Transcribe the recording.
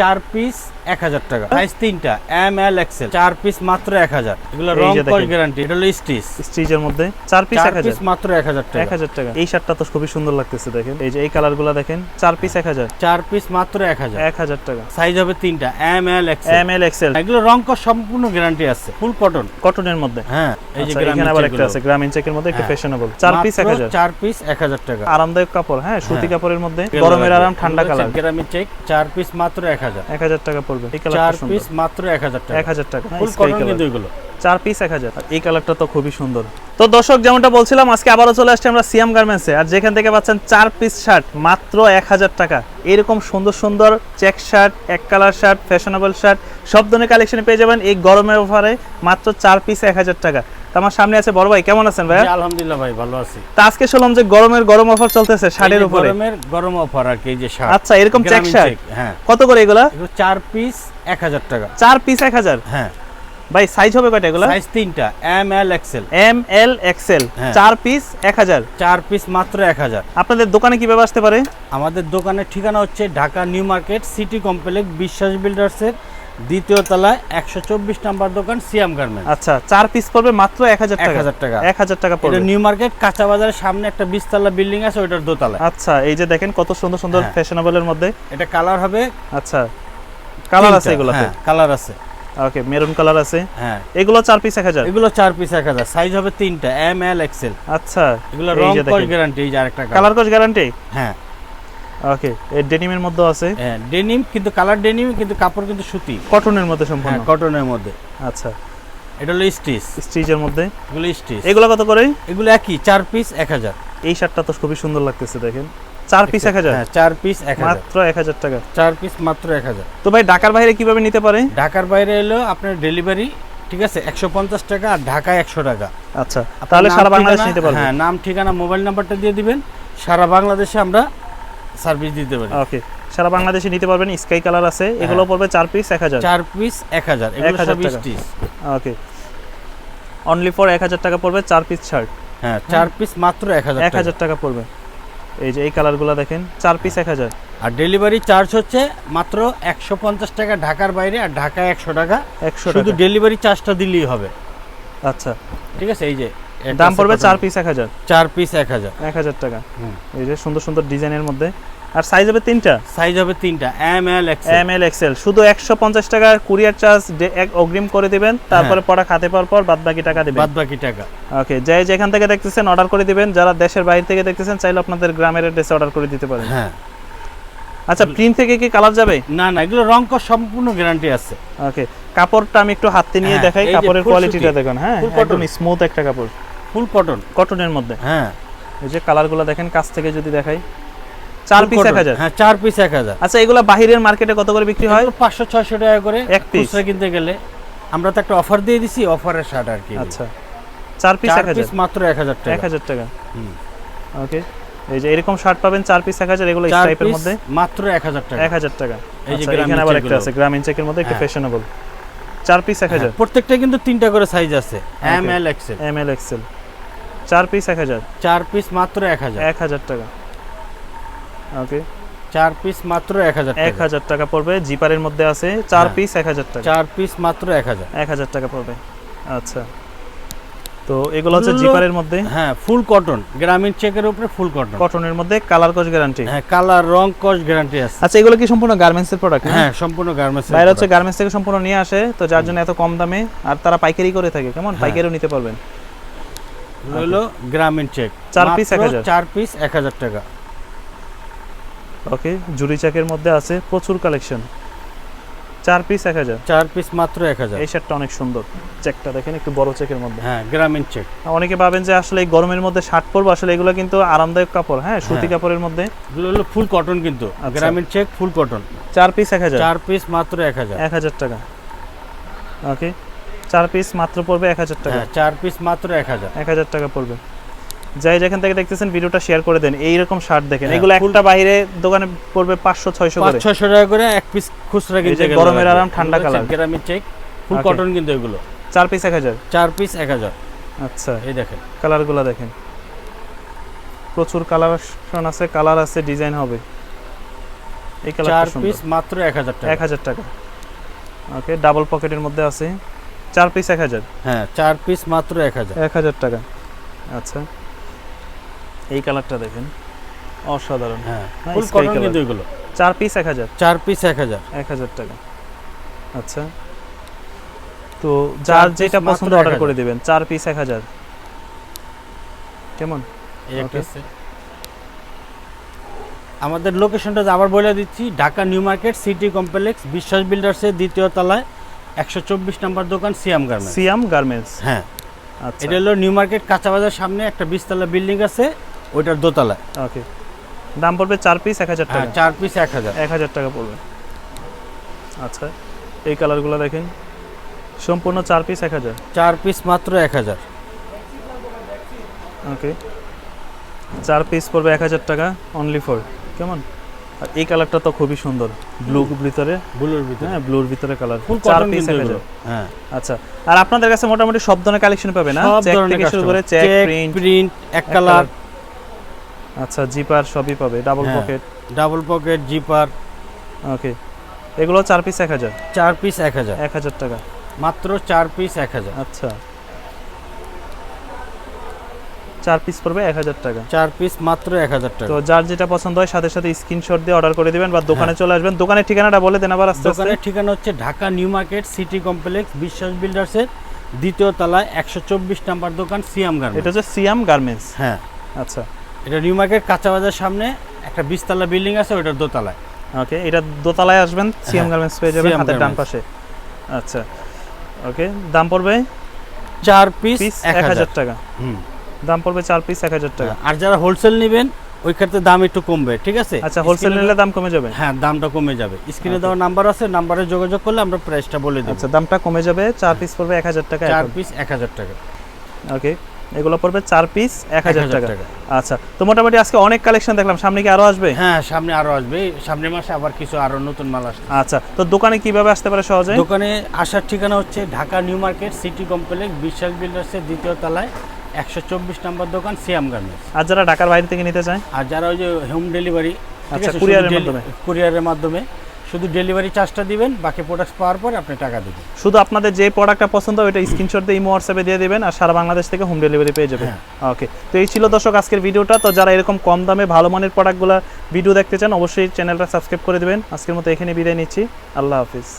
চার পিস এক হাজার টাকা। সাইজ তিনটা এম এল এক্সেল চার পিস মাত্র এক হাজার। এগুলো রং দেখেন। গ্যারান্টি এটা হলো স্টিচ স্টিচের মধ্যে চার পিস এক পিস মাত্র এক হাজার এক হাজার টাকা। এই শার্টটা তো খুবই সুন্দর লাগতেছে দেখেন। এই যে এই দেখেন চার পিস এক হাজার। চার পিস মাত্র এক হাজার। এক হাজার টাকা। সাইজ হবে তিনটা M L XL M L XL এগুলো রং কস সম্পূর্ণ গ্যারান্টি আছে ফুল কটন কটনের মধ্যে। হ্যাঁ এই যে আচ্ছা, এখানে আবার। একটা আছে গ্রামীণ চেকের মধ্যে একটু হ্যাঁ। ফ্যাশনেবল চার পিস এক হাজার। চার পিস এক হাজার টাকা। আরামদায়ক কাপড় হ্যাঁ সুতি হ্যাঁ। কাপড়ের মধ্যে। গরমের আরাম ঠান্ডা কালার গ্রামীণ চেক চার পিস মাত্র এক হাজার। এক হাজার টাকা পড়বে। এই চার কালারটা পিস মাত্র এক হাজার টাকা। এক হাজার টাকা। ফুল কটন কিন্তু এগুলো। চার পিস এক হাজার। এই কালারটা তো খুবই সুন্দর। তো দর্শক যেমনটা বলছিলাম আজকে আবারও চলে আসছে আমরা সিয়াম গার্মেন্টসে আর যেখান থেকে পাচ্ছেন চার পিস শার্ট মাত্র এক হাজার টাকা। এরকম সুন্দর সুন্দর চেক শার্ট এক কালার শার্ট ফ্যাশনেবল শার্ট সব ধরনের কালেকশনে পেয়ে যাবেন এই গরমের অফারে মাত্র চার পিস এক হাজার টাকা। তো আমার সামনে আছে বড় ভাই কেমন আছেন ভাই আলহামদুলিল্লাহ ভাই ভালো আছি। তা আজকে শুনলাম যে গরমের গরম অফার চলতেছে যে উপরে। গরমের গরম অফার আর কি যে শার্ট। আচ্ছা এরকম চেক চেক, হ্যাঁ। কত করে এগুলা? চার পিস এক হাজার টাকা। চার পিস এক হাজার? হ্যাঁ। ভাই সাইজ হবে কয়টা এগুলা? সাইজ তিনটা M L XL M L XL. চার পিস এক হাজার? চার পিস মাত্র এক হাজার। আপনাদের দোকানে কীভাবে আসতে পারে? আমাদের দোকানের ঠিকানা হচ্ছে Dhaka New Market City Complex Biswas বিল্ডার্সের দ্বিতীয় তলায় একশো চব্বিশ নাম্বার দোকান সিয়াম গার্মেন্ট আচ্ছা চার পিস পড়বে মাত্র এক হাজার টাকা। 1000 টাকা। এক হাজার টাকা পড়বে। নিউ মার্কেট কাঁচা বাজারের সামনে একটা বিশতলা বিল্ডিং আছে ওইটার দোতলায়। আচ্ছা এই যে দেখেন কত সুন্দর সুন্দর হ্যাঁ। ফ্যাশনেবলের মধ্যে। এটা কালার হবে আচ্ছা কালার আছে এগুলোতে? কালার আছে। ওকে মেরুন কালার আছে। হ্যাঁ। এগুলো চার পিস এক হাজার? এগুলো চার পিস এক হাজার। সাইজ হবে তিনটা এম এল এক্সেল আচ্ছা এগুলো রং কস গ্যারান্টি এই যে আরেকটা কালার কোচ গ্যারান্টি হ্যাঁ। ওকে এই ডেনিমের মধ্যে আছে? হ্যাঁ ডেনিম কিন্তু কালার ডেনিম কিন্তু কাপড় কিন্তু সুতি। কটনের মধ্যে সম্পূর্ণ? হ্যাঁ কটনের মধ্যে। আচ্ছা। এটা হলো স্টিচ স্টিচের মধ্যে? এগুলো স্টিচ এগুলো কত করে? এগুলো একই চার পিস এক হাজার। এই শার্টটা তো খুবই সুন্দর লাগতেছে দেখেন। চার পিস এক হাজার? হ্যাঁ চার পিস এক হাজার। মাত্র এক হাজার টাকা। চার পিস মাত্র এক হাজার। তো ভাই ঢাকার বাইরে কীভাবে নিতে পারে? ঢাকার বাইরে এলো আপনার ডেলিভারি ঠিক আছে একশো পঞ্চাশ টাকা আর ঢাকায় একশো টাকা। আচ্ছা তাহলে সারা বাংলাদেশ নিতে পারবে। হ্যাঁ নাম ঠিকানা মোবাইল নাম্বারটা দিয়ে দিবেন। সারা বাংলাদেশে আমরা সার্ভিস দিতে পারি। ওকে সারা বাংলাদেশে নিতে পারবেন স্কাই কালার আছে এগুলো পড়বে চার পিস এক হাজার। চার পিস এক হাজার। এগুলো 1000 সব ওকে অনলি ফর এক হাজার টাকা পড়বে চার পিস শার্ট হ্যাঁ চার পিস মাত্র এক হাজার এক হাজার টাকা পড়বে। এই যে এই কালারগুলো দেখেন চার পিস এক হাজার। আর ডেলিভারি চার্জ হচ্ছে মাত্র একশো পঞ্চাশ টাকা ঢাকার বাইরে আর ঢাকায় একশো টাকা। একশো শুধু ডেলিভারি চার্জটা দিলেই হবে। আচ্ছা। ঠিক আছে এই যে দাম পড়বে? চার পিস এক হাজার। চার পিস এক হাজার। এক হাজার টাকা। এই যে সুন্দর সুন্দর ডিজাইনের মধ্যে। আর সাইজ হবে তিনটা। সাইজ হবে তিনটা। M L X M L XL শুধু একশো পঞ্চাশ টাকা কুরিয়ার চার্জ এক অগ্রিম করে দিবেন। তারপরে পড়া খাতে পাওয়ার পর বাদ বাকি টাকা দিবেন। বাদ বাকি টাকা। ওকে যে যেখান থেকে দেখতেছেন অর্ডার করে দিবেন। যারা দেশের বাইরে থেকে দেখতেছেন চাইলে আপনাদের গ্রামের অ্যাড্রেসে অর্ডার করে দিতে পারেন। হ্যাঁ। আচ্ছা প্রিন্ট থেকে কি কালার যাবে? না না এগুলো রং কস সম্পূর্ণ গ্যারান্টি আছে। ওকে কাপড়টা আমি একটু হাতে নিয়ে হ্যাঁ, দেখাই। কাপড়ের কোয়ালিটিটা দেখুন। হ্যাঁ একদম স্মুথ একটা কাপড়। ফুল কটন কটনের মধ্যে। হ্যাঁ। এই যে কালারগুলো দেখেন কাছ থেকে যদি দেখাই চার পিস এক। হাজার। হ্যাঁ চার পিস এক হাজার। আচ্ছা এগুলো বাহিরের মার্কেটে কত করে বিক্রি হয়? পাঁচশো ছয়শো টাকা করে এক? খুচরা কিনতে গেলে। আমরা তো একটা অফার দিয়ে দিছি অফারের শার্ট আর কি। আচ্ছা। চার পিস এক হাজার। পিস মাত্র এক হাজার এক টাকা হাজার টাকা। হুম। ওকে এই যে এরকম শার্ট পাবেন চার পিস এক হাজার এগুলো চার স্ট্রাইপের মধ্যে। মাত্র এক হাজার টাকা। এক হাজার টাকা। এই যে আচ্ছা, এখানে আবার একটা আছে গ্রামীণ চেকের মধ্যে একটু। ফ্যাশনেবল চার পিস এক হাজার। হ্যাঁ, প্রত্যেকটা কিন্তু তিনটা করে সাইজ আছে। M L XL M L XL চার পিস এক হাজার? চার পিস মাত্র এক হাজার। এক হাজার টাকা। ওকে চার পিস মাত্র এক হাজার এক হাজার টাকা পড়বে জিপারের মধ্যে আছে চার হ্যাঁ। পিস এক হাজার টাকা। চার পিস মাত্র এক হাজার। এক হাজার টাকা পড়বে। আচ্ছা। তো এগুলো হচ্ছে জিপারের মধ্যে? হ্যাঁ ফুল কটন গ্রামীণ চেকের উপরে ফুল কটন কটনের মধ্যে কালার কোচ গ্যারান্টি হ্যাঁ কালার রং কস গ্যারান্টি আছে। আচ্ছা এগুলো কি সম্পূর্ণ গার্মেন্টসের প্রোডাক্ট হ্যাঁ সম্পূর্ণ গার্মেন্টস বাইরে হচ্ছে গার্মেন্টস থেকে সম্পূর্ণ নিয়ে আসে তো যার জন্য এত কম দামে আর তারা পাইকারি করে থাকে কেমন? হ্যাঁ। পাইকারিও নিতে পারবেন। হলো গ্রামীণ চেক চার piece 1000 চার পিস এক হাজার টাকা। ওকে জুরি চাকের মধ্যে আছে প্রচুর কালেকশন চার পিস এক হাজার। চার পিস মাত্র এক হাজার। এই শার্টটা অনেক সুন্দর। চেকটা দেখেন একটু বড় চেকের মধ্যে। হ্যাঁ গ্রামীণ চেক অনেকে ভাবেন যে আসলে এই গরমের মধ্যে শার্ট পরবো আসলে এগুলো কিন্তু আরামদায়ক কাপড় হ্যাঁ সুতি হ্যাঁ। কাপড়ের মধ্যে। এগুলো হলো ফুল কটন কিন্তু। আচ্ছা। গ্রামীণ চেক ফুল কটন চার পিস এক হাজার। চার পিস মাত্র এক হাজার। এক হাজার টাকা। ওকে চার পিস মাত্র পড়বে এক হাজার টাকা। হ্যাঁ চার পিস মাত্র এক হাজার। এক হাজার টাকা পড়বে। যাই যেখান থেকে দেখতেছেন ভিডিওটা শেয়ার করে দেন এইরকম শার্ট দেখেন। হ্যাঁ, এগুলো একটা বাইরে দোকানে পড়বে পাঁচশো ছয়শো পাঁচ করে ছয়শো টাকা করে এক পিস খুচরা কিনতে গেলে গরমের আরাম, ঠান্ডা কালার। গ্রামীণ চেক ফুল কটন কিন্তু এগুলো। চার পিস এক হাজার। চার পিস এক হাজার। আচ্ছা। এই দেখেন। কালারগুলো দেখেন। প্রচুর কালার আছে কালার আছে ডিজাইন হবে। এই কালার চার পিস মাত্র এক হাজার টাকা। এক হাজার টাকা। ওকে ডাবল পকেটের মধ্যে আছে। চার পিস এক হাজার? হ্যাঁ চার পিস মাত্র এক হাজার। এক হাজার টাকা। আচ্ছা। এই কালারটা দেখেন। অসাধারণ। হ্যাঁ ফুল কটন কিন্তু এগুলো। চার পিস এক হাজার? চার পিস এক হাজার। এক হাজার টাকা। আচ্ছা। তো যার যেটা পছন্দ অর্ডার করে দিবেন চার পিস এক হাজার। কেমন। আমাদের লোকেশনটা আবার বলে দিচ্ছি Dhaka New Market City Complex Biswas বিল্ডার্সের দ্বিতীয় তলায়। একশো চব্বিশ নম্বর দোকান সিয়াম গার্মেন্টস। সিয়াম গার্মেন্টস। হ্যাঁ। আচ্ছা। এটা হলো নিউ মার্কেট কাঁচা বাজার সামনে একটা বিশতলা বিল্ডিং আছে ওইটার দোতলায়। ওকে। দাম পড়বে চার পিস এক হাজার হ্যাঁ টাকা। চার পিস এক হাজার। এক হাজার টাকা পড়বে। আচ্ছা এই কালারগুলো দেখেন। সম্পূর্ণ চার পিস এক হাজার। চার পিস মাত্র এক হাজার। ওকে। চার পিস পড়বে এক হাজার টাকা অনলি ফর কেমন? আর এই কালারটা তো খুবই সুন্দর। ব্লু ভিতরে। বুলোর ভিতরে। হ্যাঁ ব্লুর ভিতরে কালার। চার পিস। হাজার হ্যাঁ। আচ্ছা আর আপনাদের কাছে মোটামুটি সব ধরনের কালেকশন পাবে না? চেক থেকে শুরু করে চেক প্রিন্ট প্রিন্ট এক কালার আচ্ছা জিপার সবই পাবে double. Pocket double pocket zipper okay এগুলো চার পিস এক হাজার। চার পিস এক হাজার। এক হাজার টাকা। মাত্র চার পিস এক হাজার। আচ্ছা। চার পিস পড়বে এক হাজার টাকা। চার পিস মাত্র এক হাজার টাকা। তো যার যেটা পছন্দ হয় সাথে সাথে স্ক্রিনশট দিয়ে অর্ডার করে দিবেন বা দোকানে হ্যাঁ। চলে আসবেন। দোকানের ঠিকানাটা বলে দেন আবার আস্তে দোকানের ঠিকানা হচ্ছে Dhaka New Market City Complex Biswas বিল্ডার্সের দ্বিতীয় তলায় একশো চব্বিশ নাম্বার দোকান সিয়াম গার্মেন্টস। এটা হচ্ছে সিয়াম গার্মেন্টস। হ্যাঁ। আচ্ছা। এটা নিউ মার্কেট কাঁচা বাজার সামনে একটা বিশতলা বিল্ডিং আছে ওইটার দোতলায়। ওকে এটা দোতলায় আসবেন সিএম হ্যাঁ, গার্মেন্টস পেয়ে যাবেন হাতের ডান পাশে। আচ্ছা। ওকে দাম পড়বে চার পিস এক হাজার টাকা। হুম। দাম পড়বে চার পিস এক হাজার টাকা। আর যারা হোলসেল নেবেন ওই ক্ষেত্রে দাম একটু কমবে ঠিক আছে? আচ্ছা হোলসেল নিলে দাম কমে যাবে? হ্যাঁ দামটা কমে যাবে। স্ক্রিনে Okay. দেওয়া নাম্বার আছে নাম্বারে যোগাযোগ করলে আমরা প্রাইসটা বলে দেব। আচ্ছা দামটা কমে যাবে চার পিস পড়বে এক হাজার টাকা। চার পিস এক হাজার টাকা। ওকে এগুলো পড়বে চার পিস এক হাজার 1000 টাকা। আচ্ছা তো মোটামুটি আজকে অনেক কালেকশন দেখলাম সামনে কি আরও আসবে? হ্যাঁ সামনে আরও আসবে সামনের মাসে আবার কিছু আরও নতুন মাল আসবে। আচ্ছা তো দোকানে কীভাবে আসতে পারে সহজে? দোকানে আসার ঠিকানা হচ্ছে Dhaka New Market City Complex Biswas বিল্ডার্সের দ্বিতীয় তলায়। একশো চব্বিশ নম্বর দোকান সিয়াম গার্মেন্টস। আর যারা ঢাকার বাইরে থেকে নিতে চায়? আর যারা ওই যে হোম ডেলিভারি আচ্ছা, এর মাধ্যমে। কুরিয়ারের মাধ্যমে। শুধু ডেলিভারি চার্জটা দিবেন বাকি প্রোডাক্ট পাওয়ার পর আপনি টাকা দেবেন। শুধু আপনাদের যে প্রোডাক্টটা পছন্দ ওইটা স্ক্রিনশট দিয়ে ইমো হোয়াটসঅ্যাপে দিয়ে দিবেন আর সারা বাংলাদেশ থেকে হোম ডেলিভারি পেয়ে যাবেন। হ্যাঁ। ওকে তো এই ছিল দর্শক আজকের ভিডিওটা। তো যারা এরকম কম দামে ভালো মানের প্রোডাক্টগুলো ভিডিও দেখতে চান অবশ্যই চ্যানেলটা সাবস্ক্রাইব করে দিবেন। আজকের মতো এখানে বিদায় নিচ্ছি। আল্লাহ হাফিজ।